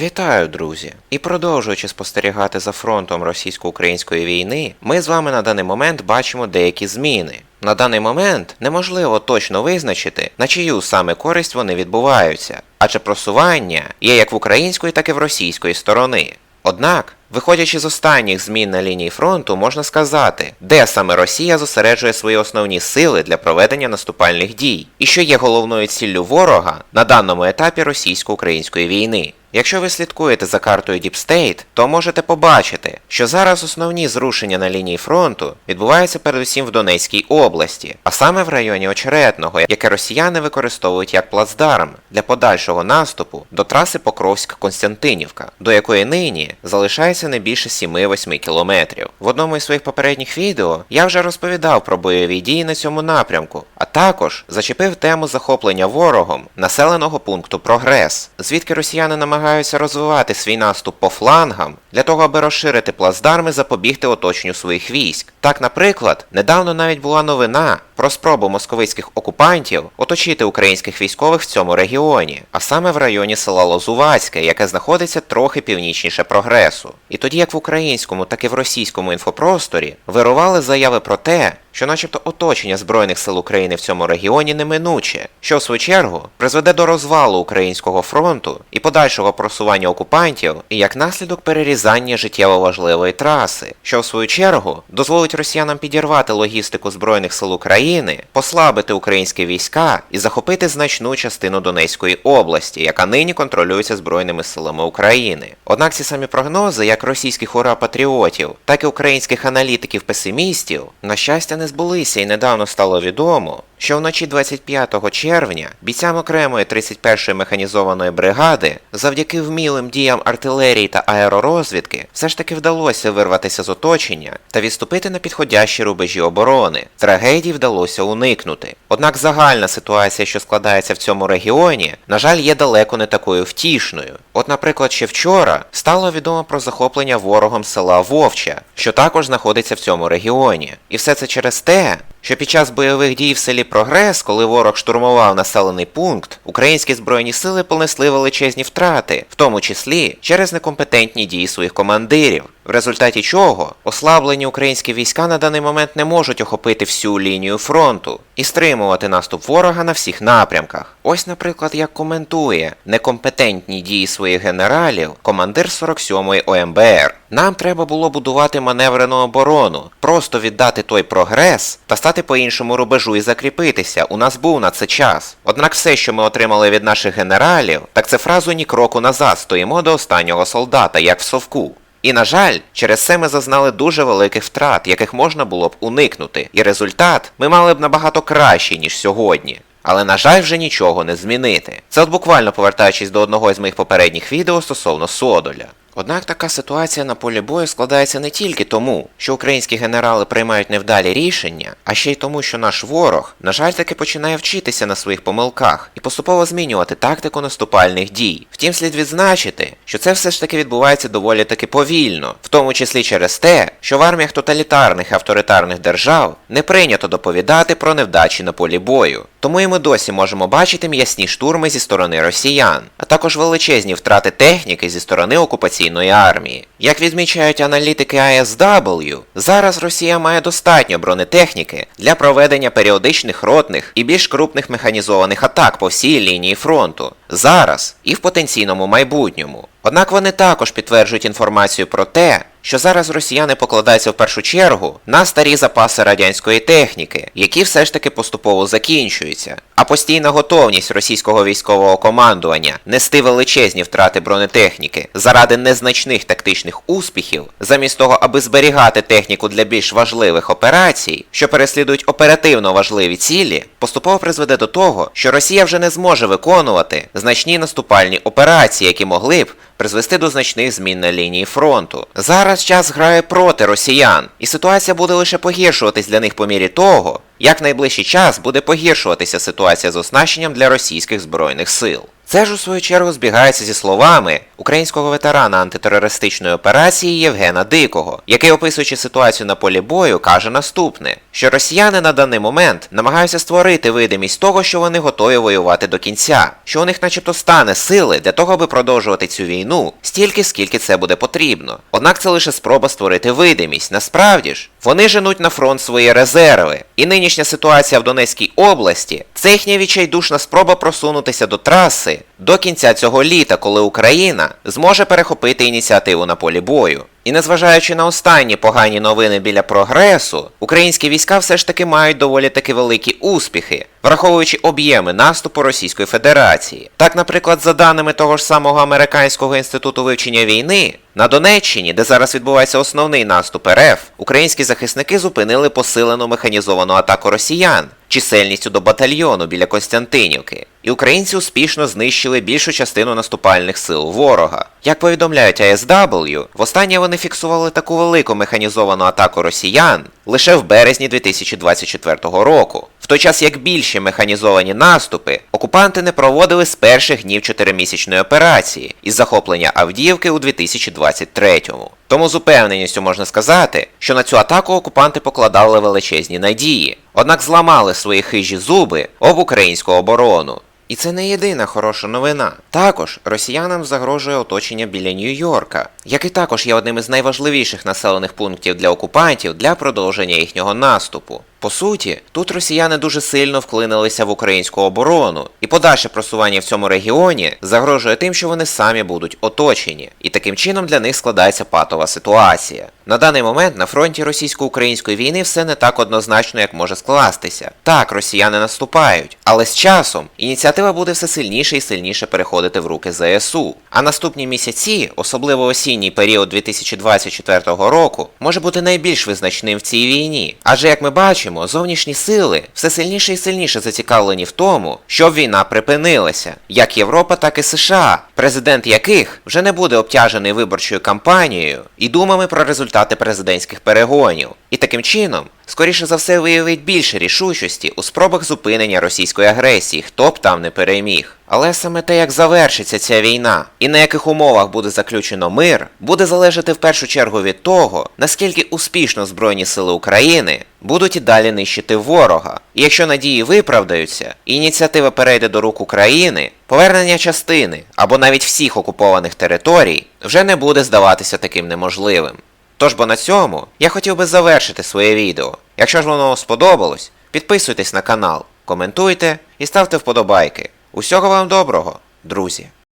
Вітаю, друзі! І продовжуючи спостерігати за фронтом російсько-української війни, ми з вами на даний момент бачимо деякі зміни. На даний момент неможливо точно визначити, на чию саме користь вони відбуваються, адже просування є як в української, так і в російської сторони. Однак, виходячи з останніх змін на лінії фронту, можна сказати, де саме Росія зосереджує свої основні сили для проведення наступальних дій, і що є головною ціллю ворога на даному етапі російсько-української війни. Якщо ви слідкуєте за картою Deep State, то можете побачити, що зараз основні зрушення на лінії фронту відбуваються передусім в Донецькій області, а саме в районі Очеретного, яке росіяни використовують як плацдарм для подальшого наступу до траси Покровськ-Константинівка, до якої нині залишається не більше 7-8 кілометрів. В одному із своїх попередніх відео я вже розповідав про бойові дії на цьому напрямку, а також зачепив тему захоплення ворогом населеного пункту Прогрес, звідки росіяни намагаються розвивати свій наступ по флангам для того, аби розширити плацдарми, запобігти оточенню своїх військ. Так, наприклад, недавно навіть була новина про спробу московицьких окупантів оточити українських військових в цьому регіоні, а саме в районі села Лозувацьке, яке знаходиться трохи північніше прогресу. І тоді як в українському, так і в російському інфопросторі вирували заяви про те, що начебто оточення Збройних сил України в цьому регіоні неминуче, що в свою чергу призведе до розвалу українського фронту і подальшого просування окупантів, і як наслідок перерізання життєво важливої траси, що в свою чергу дозволить росіянам підірвати логістику Збройних сил України, послабити українські війська і захопити значну частину Донецької області, яка нині контролюється Збройними силами України. Однак ці самі прогнози, як російських ура-патріотів, так і українських аналітиків-песимістів, на щастя, не збулися і недавно стало відомо, що вночі 25 червня бійцям окремої 31-ї механізованої бригади, завдяки вмілим діям артилерії та аеророзвідки, все ж таки вдалося вирватися з оточення та відступити на підходящі рубежі оборони. Трагедії вдалося уникнути. Однак загальна ситуація, що складається в цьому регіоні, на жаль, є далеко не такою втішною. От, наприклад, ще вчора стало відомо про захоплення ворогом села Вовча, що також знаходиться в цьому регіоні. І все це через те, що під час бойових дій в селі Прогрес, коли ворог штурмував населений пункт, українські збройні сили понесли величезні втрати, в тому числі через некомпетентні дії своїх командирів, в результаті чого ослаблені українські війська на даний момент не можуть охопити всю лінію фронту і стримувати наступ ворога на всіх напрямках. Ось, наприклад, як коментує некомпетентні дії своїх генералів командир 47-ї ОМБР. Нам треба було будувати маневрену оборону, просто віддати той прогрес та стати по іншому рубежу і закріпитися. У нас був на це час. Однак все, що ми отримали від наших генералів, так це фразу ні кроку назад стоїмо до останнього солдата, як в совку. І, на жаль, через це ми зазнали дуже великих втрат, яких можна було б уникнути, і результат ми мали б набагато кращий, ніж сьогодні. Але, на жаль, вже нічого не змінити. Це от буквально повертаючись до одного з моїх попередніх відео стосовно Содоля. Однак така ситуація на полі бою складається не тільки тому, що українські генерали приймають невдалі рішення, а ще й тому, що наш ворог, на жаль, таки починає вчитися на своїх помилках і поступово змінювати тактику наступальних дій. Втім, слід відзначити, що це все ж таки відбувається доволі таки повільно, в тому числі через те, що в арміях тоталітарних і авторитарних держав не прийнято доповідати про невдачі на полі бою. Тому і ми досі можемо бачити м'ясні штурми зі сторони росіян, а також величезні втрати техніки зі сторони окупаційної армії. Як відмічають аналітики ISW, зараз Росія має достатньо бронетехніки для проведення періодичних ротних і більш крупних механізованих атак по всій лінії фронту. Зараз і в потенційному майбутньому. Однак вони також підтверджують інформацію про те, що зараз росіяни покладаються в першу чергу на старі запаси радянської техніки, які все ж таки поступово закінчуються. А постійна готовність російського військового командування нести величезні втрати бронетехніки заради незначних тактичних успіхів, замість того, аби зберігати техніку для більш важливих операцій, що переслідують оперативно важливі цілі, поступово призведе до того, що Росія вже не зможе виконувати значні наступальні операції, які могли б призвести до значних змін на лінії фронту. Зараз час грає проти росіян, і ситуація буде лише погіршуватись для них по мірі того, як найближчий час буде погіршуватися ситуація з оснащенням для російських збройних сил. Це ж у свою чергу збігається зі словами українського ветерана антитерористичної операції Євгена Дикого, який, описуючи ситуацію на полі бою, каже наступне: що росіяни на даний момент намагаються створити видимість того, що вони готові воювати до кінця, що у них, начебто, стане сили для того, аби продовжувати цю війну стільки, скільки це буде потрібно. Однак це лише спроба створити видимість. Насправді ж, вони женуть на фронт свої резерви. І нинішня ситуація в Донецькій області це їхня відчайдушна спроба просунутися до траси до кінця цього літа, коли Україна зможе перехопити ініціативу на полі бою. І незважаючи на останні погані новини біля прогресу, українські війська все ж таки мають доволі таки великі успіхи, враховуючи об'єми наступу Російської Федерації. Так, наприклад, за даними того ж самого Американського інституту вивчення війни, на Донеччині, де зараз відбувається основний наступ РФ, українські захисники зупинили посилену механізовану атаку росіян чисельністю до батальйону біля Костянтинівки, і українці успішно знищили більшу частину наступальних сил ворога. Як повідомляють ASW, востаннє вони фіксували таку велику механізовану атаку росіян лише в березні 2024 року. В той час як більші механізовані наступи окупанти не проводили з перших днів чотиримісячної операції із захоплення Авдіївки у 2023-му. Тому з упевненістю можна сказати, що на цю атаку окупанти покладали величезні надії, однак зламали свої хижі зуби об українську оборону. І це не єдина хороша новина. Також росіянам загрожує оточення біля Нью-Йорка, який також є одним із найважливіших населених пунктів для окупантів для продовження їхнього наступу. По суті, тут росіяни дуже сильно вклинилися в українську оборону, і подальше просування в цьому регіоні загрожує тим, що вони самі будуть оточені, і таким чином для них складається патова ситуація. На даний момент на фронті російсько-української війни все не так однозначно, як може скластися. Так, росіяни наступають, але з часом ініціатива буде все сильніше і сильніше переходити в руки ЗСУ. А наступні місяці, особливо осінній період 2024 року, може бути найбільш визначним в цій війні. Адже як ми бачимо, зовнішні сили все сильніше і сильніше зацікавлені в тому, щоб війна припинилася, як Європа, так і США, президент яких вже не буде обтяжений виборчою кампанією і думами про результати президентських перегонів. І таким чином, скоріше за все, виявить більше рішучості у спробах зупинення російської агресії, хто б там не переміг. Але саме те, як завершиться ця війна і на яких умовах буде заключено мир, буде залежати в першу чергу від того, наскільки успішно Збройні сили України будуть і далі нищити ворога. І якщо надії виправдаються, ініціатива перейде до рук України, повернення частини або навіть всіх окупованих територій вже не буде здаватися таким неможливим. Тож бо на цьому я хотів би завершити своє відео. Якщо ж воно сподобалось, підписуйтесь на канал, коментуйте і ставте вподобайки. Усього вам доброго, друзі!